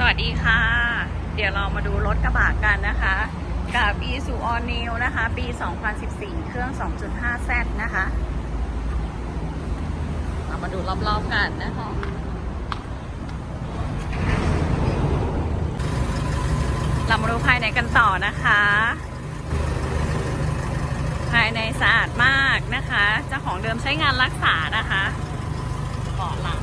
สวัสดีค่ะ เดี๋ยวเรามาดูรถกระบะกันนะคะ กับ e s u All New นะคะ ปี 2014 เครื่อง 2.5Z นะคะ เรามาดูรอบๆกันนะคะเรามาดูภายในกันต่อนะคะ ภายในสะอาดมากนะคะ เจ้าของเดิมใช้งานรักษานะคะเบาะหลัง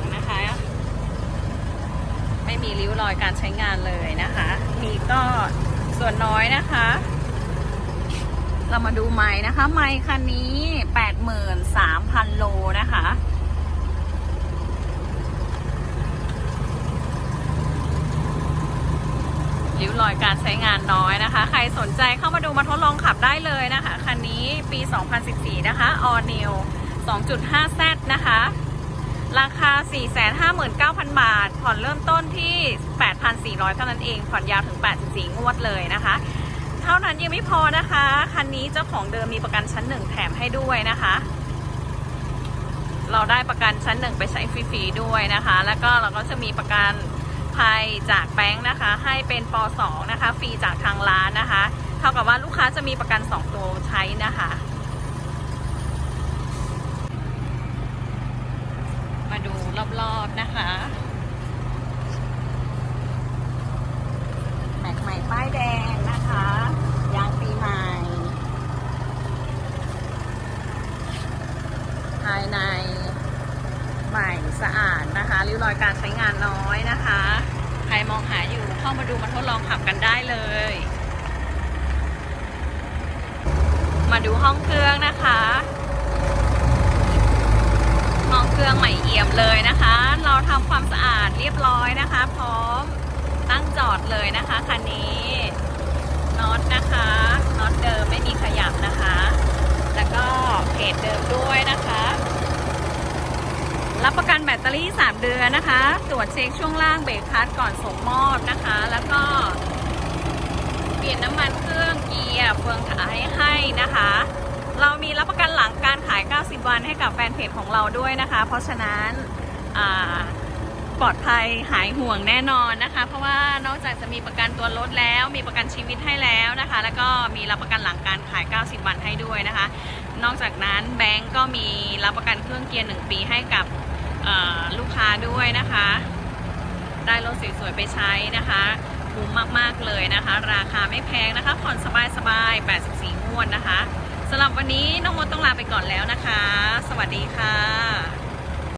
ไม่มีริ้วรอยการใช้งานเลยนะคะมีก็ส่วนน้อยนะคะ เรามาดูไม้นะคะ ไม้คันนี้ 83,000 โลนะคะริ้วรอยการใช้งานน้อยนะคะ ใครสนใจเข้ามาดูมาทดลองขับได้เลยนะคะ คันนี้ปี 2014 นะคะ All New 2.5Z นะคะ ราคา 459,000 บาท ผ่อนเริ่มต้นที่ 8,400 เท่านั้นเอง ผ่อนยาวถึง 84 งวดเลยนะคะ เท่านั้นยังไม่พอนะคะ คันนี้เจ้าของเดิมมีประกันชั้นหนึ่งแถมให้ด้วยนะคะ เราได้ประกันชั้นหนึ่งไปใช้ฟรีๆด้วยนะคะ แล้วก็เราก็จะมีประกันภัยจากแบงค์นะคะ ให้เป็นป .2 นะคะ ฟรีจากทางร้านนะคะ เท่ากับว่าลูกค้าจะมีประกัน 2 ตัวใช้นะคะ มาดูรอบๆนะคะ แม็กใหม่ป้ายแดงนะคะ ยางปีใหม่ ภายในใหม่สะอาดนะคะริ้วรอยการใช้งานน้อยนะคะ ใครมองหาอยู่เข้ามาดูมาทดลองขับกันได้เลย มาดูห้องเครื่องนะคะห้องเครื่องใหม่เอี่ยมเลยนะคะ เราทำความสะอาดเรียบร้อยนะคะ พร้อมตั้งจอดเลยนะคะคันนี้น็อตนะคะน็อตเดิมไม่มีขยับนะคะ แล้วก็เพจเดิมด้วยนะคะ รับประกันแบ ตอรี่ 3 เดือนนะคะ ตรวจเช็คช่วงล่างเบรกพัดก่อนส่งมอบนะคะ แล้วก็เปลี่ยนน้ำมันเครื่องเกียร์เฟืองท้ายให้นะคะ เรามีรับประกันหลังการขาย 90 วันให้กับแฟนเพจของเราด้วยนะคะ เพราะฉะนั้นปลอดภัยหายห่วงแน่นอนนะคะ เพราะว่านอกจากจะมีประกันตัวรถแล้ว มีประกันชีวิตให้แล้วนะคะ แล้วก็มีรับประกันหลังการขาย 90 วันให้ด้วยนะคะ นอกจากนั้นแบงก์ก็มีรับประกันเครื่องเกียร์ 1 ปีให้กับ ลูกค้าด้วยนะคะ ได้รถสวยๆไปใช้นะคะคุ้มมากๆเลยนะคะ ราคาไม่แพงนะคะ ผ่อนสบายๆ 84 งวดนะคะสำหรับวันนี้น้องมดต้องลาไปก่อนแล้วนะคะ สวัสดีค่ะ